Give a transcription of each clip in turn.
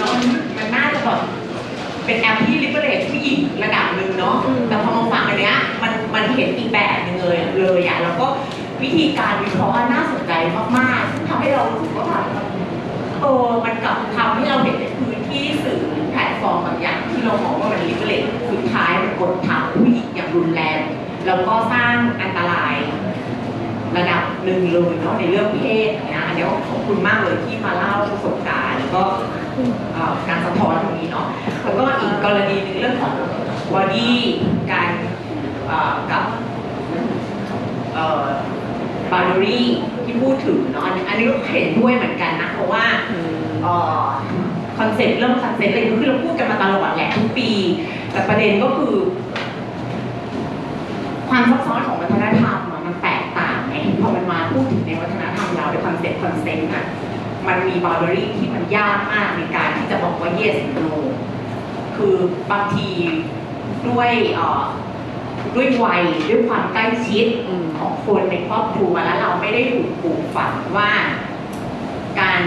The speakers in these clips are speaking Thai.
เนาะมันมันน่าจะแบบเป็นแอปที่ลิเบเรตผู้หญิงระดับหนึ่งเนาะแต่พอมาฟังอันเนี้ยมันมันเห็นอีกแบบหนึงเลยเลยอะแล้วก็วิธีการวิเคราะห์น่าสนใจมากๆทำให้เรารู้สึกว่าแบบเออมันกลับทำให้เราเห็นในพื้นที่สื่อหรือแพลตฟอร์มบางอย่างที่เรามองว่ามันลิเบเรตสุดท้ายมันกดทับผู้หญิงอย่างรุนแรงแล้วก็สร้างอันตราย ระดับหนึ่งเลยเนาะในเรื่องเพศนะอันนี้ก็ขอบคุณมากเลยที่มาเล่าประสบการณ์แล้วก็การสะท้อนตรงนี้เนาะแล้วก็อีกกรณีหนึ่งเรื่องของบอดี้การกับเอ่อบาร์รี่ที่พูดถึงเนาะอันนี้อันนี้ก็เห็นด้วยเหมือนกันนะ เพราะว่าคอนเซ็ปต์เรื่องคอนเซ็ปต์อะไรก็คือเราพูดกันมาตลอดแหละทุกปี แต่ประเด็นก็คือ ความซับซ้อน คอนเซ็ปต์คอนเซ็ปต์อะมันมีบาร์เรี่ที่มันยากมากในการที่จะบอกว่า yes หรือ no คือบางทีด้วยเอ่อด้วยวัยด้วยความใกล้ชิดอืมของคนในครอบครัวแล้วเราไม่ได้ถูกปลูกฝังว่า การ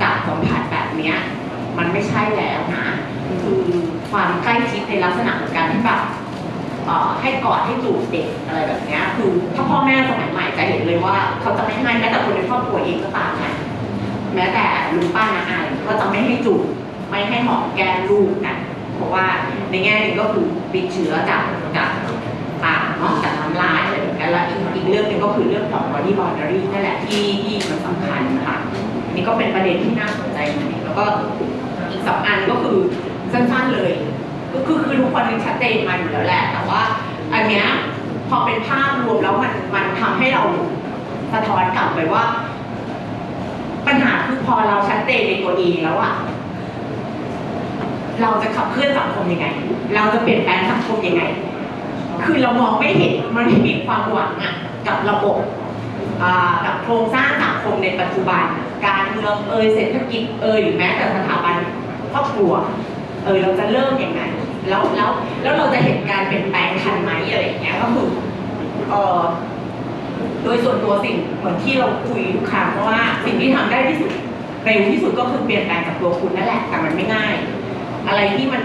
จับสัมผัสแบบเนี้ยมันไม่ใช่แล้วนะ คือความใกล้ชิดในลักษณะของการที่แบบเอ่อ ให้กอดให้จูบเด็กอะไรแบบนี้คือถ้าพ่อแม่สมัยใหม่จะเห็นเลยว่า เขาจะไม่ให้แม้แต่คนในครอบครัวเองก็ตามนะแม้แต่ลุงป้านาอาก็จะไม่ให้จูบไม่ให้หอมแก้มลูกนะเพราะว่าในแง่หนึ่งก็คือติดเชื้อจากจากปากเนาะจากน้ำลายอะไรแบบนี้แล้วอีกเรื่องหนึ่งก็คือเรื่องของ body boundary นั่นแหละที่ที่มันสำคัญนะคะนนี้ก็เป็นประเด็นที่น่าสนใจนกันแล้วก็อีกสองอันก็คือสั้นๆเลย คือคือทุกคนชัดเจนมาอยู่แล้วแหละ แต่ว่าอันเนี้ยพอเป็นภาพรวมแล้วมันมันทำให้เราสะท้อนกลับไปว่า ปัญหาคือพอเราชัดเจนในตัวเองแล้วอะเราจะขับเคลื่อนสังคมยังไง เราจะเปลี่ยนแปลงสังคมยังไง คือเรามองไม่เห็นมันไม่มีความหวังอะกับระบบกับโครงสร้างสังคมในปัจจุบัน การเมืองเอยเศรษฐกิจเอยหรือแม้แต่สถาบันครอบครัว เอยเราจะเริ่มยังไง แล้วแล้วแล้วเราจะเห็นการเปลี่ยนแปลงทันไหมอะไรอย่างเงี้ยก็คือเออโดยส่วนตัวสิ่งเหมือนที่เราคุยทุกครั้งเพราะว่าสิ่งที่ทำได้ที่สุดเร็วที่สุดก็คือเปลี่ยนแปลงจากตัวคุณนั่นแหละแต่มันไม่ง่าย อะไรที่มัน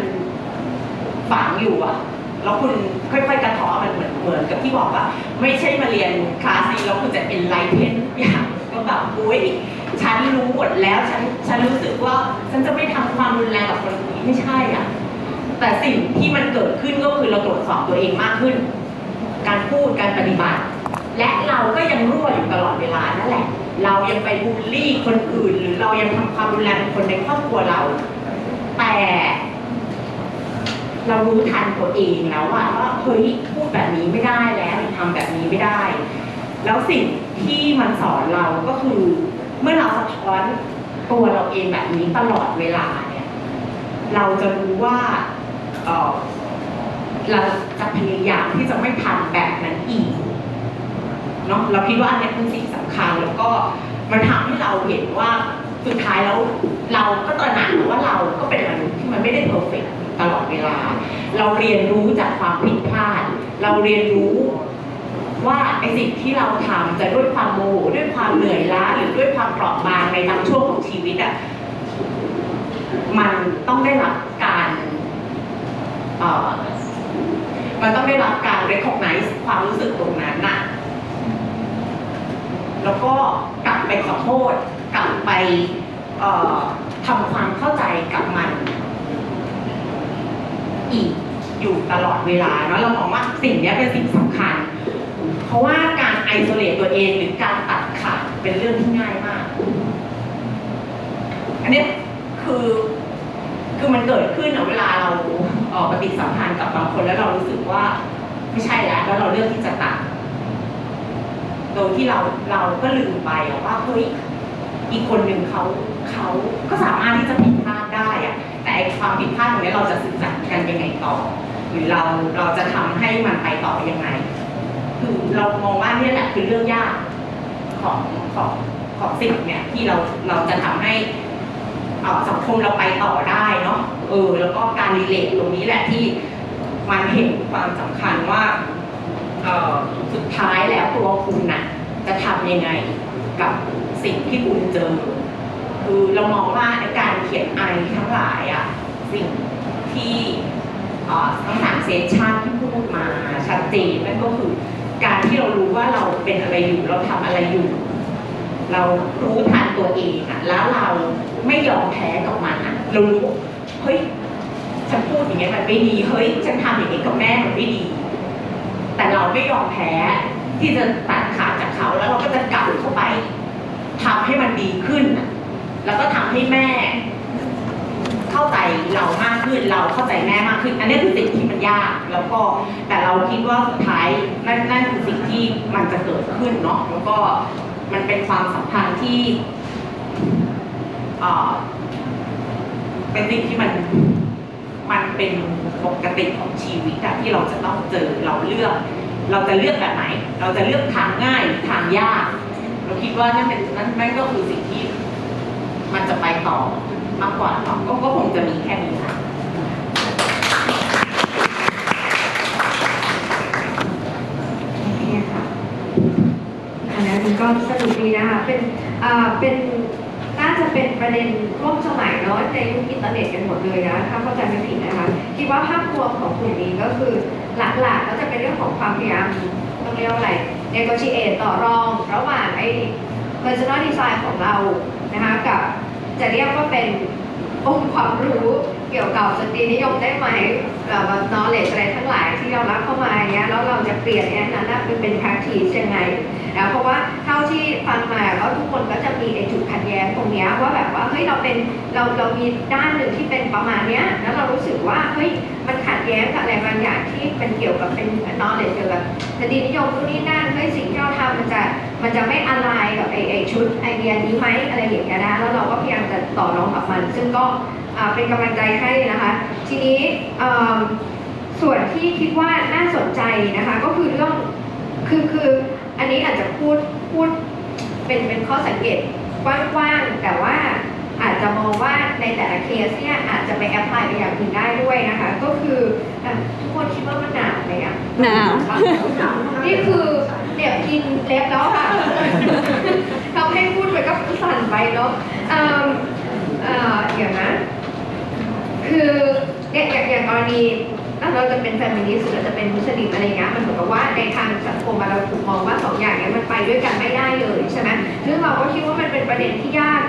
ฝังอยู่อะแล้วคุณค่อยๆกระทาะมันเหมือนเหมือนกับที่บอกว่า ไม่ใช่มาเรียนคลาสนี้แล้วคุณจะเป็นไลท์เทนทุกอย่างก็แบบอุ้ยฉันรู้หมดแล้วฉันฉันรู้สึกว่าฉันจะไม่ทำความรุนแรงกับคนอื่นไม่ใช่อะ แต่สิ่งที่มันเกิดขึ้นก็คือเราตรวจสอบตัวเองมากขึ้น การพูดการปฏิบัติ และเราก็ยังรั่วอยู่ตลอดเวลานั่นแหละ เรายังไปบูลลี่คนอื่น หรือเรายังทำความรุนแรงกับคนในครอบครัวเรา แต่ เรารู้ทันตัวเองแล้วว่าว่าเฮ้ยพูดแบบนี้ไม่ได้แล้วทำแบบนี้ไม่ได้ แล้วสิ่งที่มันสอนเราก็คือเมื่อเราสะท้อนตัวเราเองแบบนี้ตลอดเวลาเนี่ย เราจะรู้ว่า เราจะพยายามที่จะไม่ทำแบบนั้นอีกเนาะเราคิดว่าอันนี้เป็นสิ่งสำคัญแล้วก็มันทำให้เราเห็นว่าสุดท้ายแล้วเราก็ตระหนักว่าเราก็เป็นมนุษย์ที่มันไม่ได้เพอร์เฟกต์ตลอดเวลา เราเรียนรู้จากความผิดพลาด เราเรียนรู้ว่าไอสิ่งที่เราทำจะด้วยความโมโหด้วยความเหนื่อยล้าหรือด้วยความเปราะบางในบางช่วงของชีวิตอะมันต้องได้รับ มันต้องได้รับการ recognize ความรู้สึกตรงนั้นน่ะแล้วก็กลับไปขอโทษ กลับไปทำความเข้าใจกับมัน อีกอยู่ตลอดเวลาเนาะเรามองว่าสิ่งนี้เป็นสิ่งสำคัญ เพราะว่าการไอโซเลตตัวเองหรือการตัดขาดเป็นเรื่องที่ง่ายมาก อันนี้คือคือมันเกิดขึ้นอะเวลาเรา ปฏิสัมพันธ์กับบางคนแล้วเรารู้สึกว่าไม่ใช่แล้วแล้วเราเลือกที่จะตัดโดยที่เราเราก็ลืมไปว่าเฮ้ยอีกคนหนึ่งเขาเขาก็สามารถที่จะผิดพลาดได้อะแต่ความผิดพลาดตรงนี้เราจะสื่อสารกันยังไงต่อ หรือเราเราจะทำให้มันไปต่อยังไง คือเรามองว่าเนี่ยแหละคือเรื่องยากของของของสิ่งเนี่ยที่เราเราจะทำให้ สังคมเราไปต่อได้เนาะเออแล้วก็การรีเลทตรงนี้แหละที่มันเห็นความสำคัญว่าสุดท้ายแล้วตัวคุณน่ะจะทำยังไงกับสิ่งที่คุณเจอคือเรามองว่าในการเขียนไอทั้งหลายอะสิ่งที่ทั้งสามเซสชันที่พูดมาชัดเจนนั่นก็คือ การที่เรารู้ว่าเราเป็นอะไรอยู่เราทำอะไรอยู่ เรารู้ทันตัวเองอะแล้วเราไม่ยอมแพ้กับมันอะเรารู้เฮ้ยฉันพูดอย่างเงี้ยมันไม่ดีเฮ้ยฉันทำอย่างนี้กับแม่มันไม่ดี แต่เราไม่ยอมแพ้ที่จะตัดขาดจากเขาแล้วเราก็จะกลับเข้าไปทำให้มันดีขึ้น แล้วก็ทำให้แม่ เข้าใจเรามากขึ้นเราเข้าใจแม่มากขึ้น อันนี้คือสิ่งที่มันยาก แล้วก็แต่เราคิดว่าสุดท้ายนั่นนั่นคือสิ่งที่มันจะเกิดขึ้นเนาะแล้วก็ มันเป็นความสัมพันธ์ที่เอ่อเป็นสิ่งที่มันมันเป็นปกติของชีวิตอะที่เราจะต้องเจอเราเลือก เราจะเลือกแบบไหน เราจะเลือกทางง่ายหรือทางยาก เราคิดว่านั่นเป็นนั่นนั่นก็คือสิ่งที่มันจะไปต่อมากกว่าก็ก็คงจะมีแค่นี้ค่ะ เนี่ยค่ะอันนั้น ก็สนุกดีนะคะเป็นอ่าเป็นน่าจะเป็นประเด็นร่วมสมัยเนาะในยุคอินเทอร์เน็ตกันหมดเลยนะถ้าเข้าใจไม่ผิดนะคะคิดว่าภาพรวมของกลุ่มนี้ก็คือหลักๆก็จะเป็นเรื่องของความพยายามต้องเรียกว่าอะไร negotiate ต่อรองระหว่างไอ้ personal design ของเรานะคะกับจะเรียกว่าเป็นองค์ความรู้เกี่ยวกับสตรีนิยมได้ไหมแบบ knowledge อะไรทั้งหลายที่เรารับเข้ามาเงี้ยแล้วเราจะเปลี่ยนเนี่ยนั้นเป็นเป็น practice ยังไงนะเพราะว่า ที่ฟังมาก็ทุกคนก็จะมีไอ้จุดขัดแย้งตรงนี้ว่าแบบว่าเฮ้ยเราเป็นเราเรามีด้านหนึ่งที่เป็นประมาณเนี้ยแล้วเรารู้สึกว่าเฮ้ยมันขัดแย้งกับอะไรบางอย่างที่เป็นเกี่ยวกับเป็น knowledge เกี่ยวกับสตรีนิยมนู่นนี่นั่นเฮ้ยสิ่งที่เราทำมันจะมันจะไม่อะไรกับไอ้ไอ้ชุดไอเดียนี้ไหมอะไรอย่างเงี้ยนะแล้วเราก็พยายามจะต่อรองกับมัน ซึ่งก็เป็นกำลังใจให้นะคะ ทีนี้ส่วนที่คิดว่าน่าสนใจนะคะก็คือเรื่องคือคืออันนี้อาจจะพูด พูดเป็นเป็นข้อสังเกตกว้างๆแต่ว่าอาจจะมองว่าในแต่ละเคสเนี่ยอาจจะไปแอพพลายไปอย่างอื่นได้ด้วยนะคะ ก็คืออะทุกคนคิดว่ามันหนาวไหมอะหนาวนี่คือเนี่ยกินเล็บแล้วค่ะทำให้พูดไปก็สั่นไปเนาะเอิ่มเอ่อเดี๋ยวนะ คืออย่างอย่างอย่างกรณี ถ้าเราจะเป็นแฟมินิสต์หรือเราจะเป็นมุสลิมอะไรเงี้ยมันเหมือนกับว่าในทางสังคมเราถูกมองว่าสองอย่างเนี้ยมันไปด้วยกันไม่ได้เลยใช่ไหมซึ่งเราก็คิดว่ามันเป็นประเด็นที่ยาก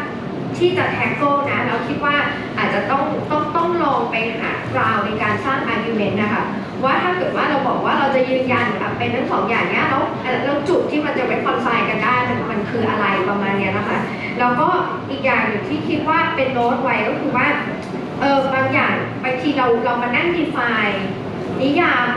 ที่จะแท็กเกิลนะเราคิดว่าอาจจะต้องต้องต้องลองไปหากราวในการสร้างอาร์กิวเมนต์นะคะว่าถ้าเกิดว่าเราบอกว่าเราจะยืนยันแบบเป็นทั้งสองอย่างเนี้ยแล้วแล้วจุดที่มันจะไปคอนไซน์กันได้มันมันคืออะไรประมาณเนี้ยนะคะแล้วก็อีกอย่างหนึ่งที่คิดว่าเป็นโน้ตไว้ก็คือว่า เออบางอย่างบางทีเราเรามานั่ง define นิยาม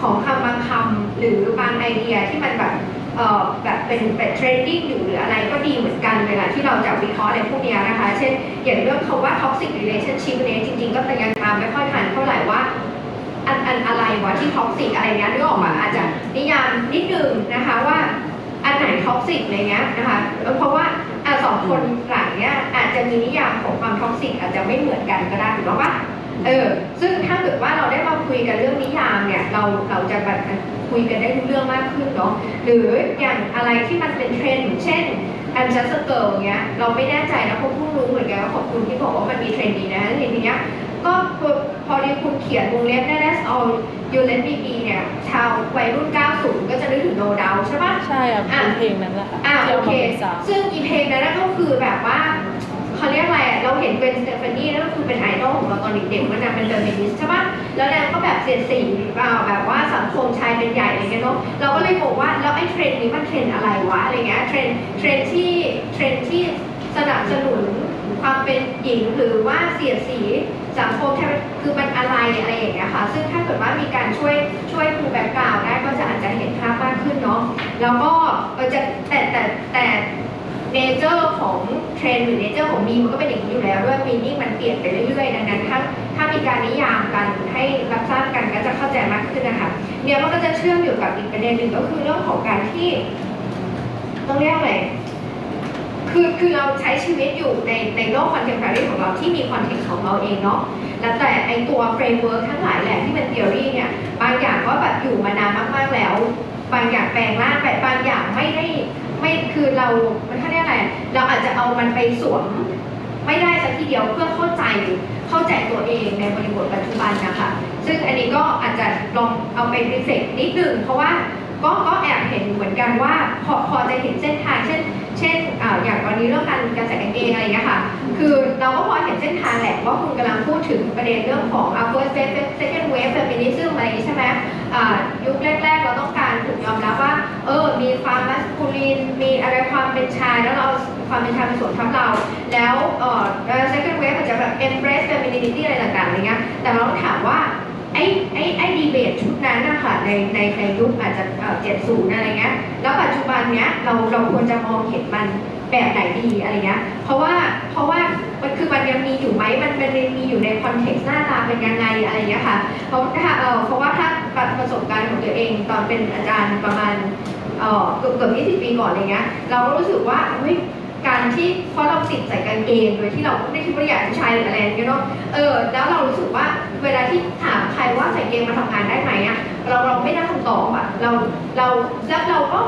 ของคำบางคำหรือบางไอเดียที่มันแบบเออแบบเป็นเป็นเทรนดิ้งอยู่หรืออะไรก็ดีเหมือนกันเวลาที่เราจะวิเคราะห์อะไรพวกนี้นะคะ เช่นอย่างเรื่องคำว่า toxic relationship เนี่ยจริง ๆ ก็พยังตามไม่ค่อยทันเท่าไหร่ว่าอันอันอะไรวะที่ท็อกซิกอะไรเงี้ยนึกออกมาอาจจะนิยามนิดนึงนะคะว่าอันไหนท็อกซิกอะไรเงี้ยนะคะเพราะว่า อะสองคนหลังเนี้ยอาจจะมีนิยามของความท็อกซิกอาจจะไม่เหมือนกันก็ได้ถูกต้องปะเออ ซึ่งถ้าเกิดว่าเราได้มาคุยกันเรื่องนิยามเนี่ย เราเราจะแบบคุยกันได้รู้เรื่องมากขึ้นเนาะ หรืออย่างอะไรที่มันเป็นเทรนด์เช่น I'm just a girl เงี้ย เราไม่แน่ใจนะเพราะเพิ่งรู้เหมือนกันว่าขอบคุณที่บอกว่ามันมีเทรนด์นี้นะทีเนี้ยก็พอดีคุณเขียนวงเล็บ That's all you let me be เนี่ย ชาววัยรุ่น 90 อะอะ เป็นเพลงนั้นแหละค่ะอ่าที่โอเอาเค มาเป็นซาวด์ ซึ่งอีเพลงนั้นนะก็คือแบบว่าเขาเรียกอะไรอะเราเห็นเป็นสเตฟานี่นั่นก็คือเป็นไอดอลของเราตอนเด็กๆมันจะเป็นเดอะเมนิสใช่ปะแล้วนางก็แบบเสียดสีอ่าแบบว่าสังคมชายเป็นใหญ่อะไรเงี้ยเนาะเราก็เลยบอกว่าแล้วไอ้เทรนด์นี้มันเทรนด์อะไรวะอะไรเงี้ยเทรนด์เทรนด์ที่เทรนด์ที่สนับสนุนความเป็น หญิงหรือว่าเสียดสีสังคมคือมันอะไรอะไรอย่างเงี้ยค่ะ ซึ่งถ้าเกิดว่ามีการช่วยช่วยครูแบ็กกราวได้ก็จะอาจจะเห็นภาพมากขึ้นเนาะแล้วก็เออจะแต่แต่แต่เนเจอร์ของเทรนด์หรือเนเจอร์ของมีมันก็เป็นอย่างนี้อยู่แล้วด้วยมีนิ่งมันเปลี่ยนไปเรื่อยๆ ดังนั้นถ้าถ้ามีการนิยามกันให้รับทราบกันก็จะเข้าใจมากขึ้นนะคะเนี่ยมันก็จะเชื่อมอยู่กับอีกประเด็นหนึ่งก็คือเรื่องของการที่ต้องเรียกอะไร คือคือเราใช้ชีวิตอยู่ในในโลกคอนเทมพอรีของเราที่มีคอนเทกต์ของเราเองเนาะแล้วแต่ไอตัวเฟรมเวิร์กทั้งหลายแหละที่เป็น t ท o r y เนี่ยบางอย่างก็แบบอยู่มานานมากๆแล้ว บางอย่างแปลงร่างแต่บางอย่างไม่ได้ไม่คือเรามันเขาเรียกอะไรเราอาจจะเอามันไปสวมไม่ได้สักทีเดียวเพื่อเข้าใจเข้าใจตัวเองในบริบทปัจจุบันนะคะซึ่งอันนี้ก็อาจจะลองเอาไปรีเฟกนิดนึงเพราะว่า ก็ก็แอบเห็นเหมือนกันว่าพอพอจะเห็นเส้นทางเช่น เช่นอย่างวันนี้เรื่องการการใส่กางเกงอะไรอย่างเงี้ยค่ะ คือเราก็พอเห็นเส้นทางแหละว่าคุณกำลังพูดถึงประเด็นเรื่องของ uh, first wave second wave feminism อะไรนี้ใช่ไหมยุคแรก ๆ เราต้องการถูกยอมรับว่า เออ มีความมัสคูลีนมีอะไรความเป็นชาย แล้วเราความเป็นชายเป็นส่วนทับเรา แล้วเออ second wave อาจจะแบบ embrace femininity อะไรต่างๆอะไรเงี้ยแต่เราต้องถามว่า ไอ้ไอ้ไอ้ดีเบตชุดนั้นนะคะในในในยุคอาจจะเจ็ดศูนย์อะไรเงี้ยแล้วปัจจุบันเนี้ยเราเราควรจะมองเห็นมันแบบไหนดีอะไรเงี้ยเพราะว่าเพราะว่ามันคือมันยังมีอยู่ไหมมันมันยังมีอยู่ในคอนเท็กซ์หน้าตาเป็นยังไงอะไรเงี้ยค่ะเพราะถ้าเออเพราะว่าถ้าประสบการณ์ของตัวเองตอนเป็นอาจารย์ประมาณเออเกือบเกือบ20ปีก่อนอะไรเงี้ยเราก็รู้สึกว่าเฮ้ย การที่เพราะเราติดใส่กางเกงโดยที่เราไม่ได้คิดว่าอยากผู้ชายหรืออะไรอย่างเงี้ยเนาะเออแล้วเรารู้สึกว่าเวลาที่ถามใครว่าใส่เกงมาทำงานได้ไหมอะเราเราไม่ได้คำตอบอะเราเราแล้วเราก็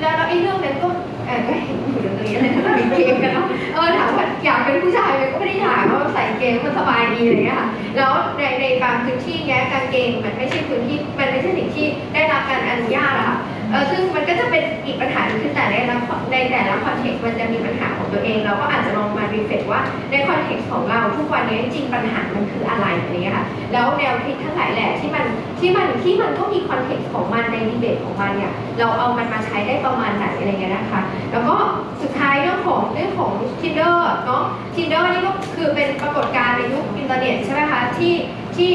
แล้วไอ้เรื่องนั้นก็เออก็เห็นอยู่ตรงนี้เลยนะมีเกงกันเนาะเออถามว่าอยากเป็นผู้ชายมันก็ไม่ได้อยากเพราะว่าใส่เกงมันสบายดีอะไรเงี้ยค่ะแล้วในในบางพื้นที่เนี้ยกางเกงมันไม่ใช่พื้นที่มันไม่ใช่สิ่งที่ได้รับการอนุญาตอะค่ะ เออซึ่งมันก็จะเป็นอีกปัญหาหนึงคือแต่ในละในแต่ละคอนเทกต์มันจะมีปัญหาของตัวเอง เราก็อาจจะลองมารีเฟกว่าในคอนเทกต์ของเราทุกวันนี้จริงปัญหามันคืออะไรอะไรเงี้ยค่ะแล้วแนวคิดทั้งหลายแหละที่มันที่มันที่มันก็มีคอนเทกต์ของมันในดีเบตของมันเนี่ยเราเอามันมาใช้ได้ประมาณไหนอะไรเงี้ยนะคะ แล้วก็สุดท้ายเรื่องของเรื่องของ Tinder เนาะ Tinder นี่ก็คือเป็นปรากฏการณ์ในยุคอินเทอร์เน็ตใช่ไหมคะที่ที่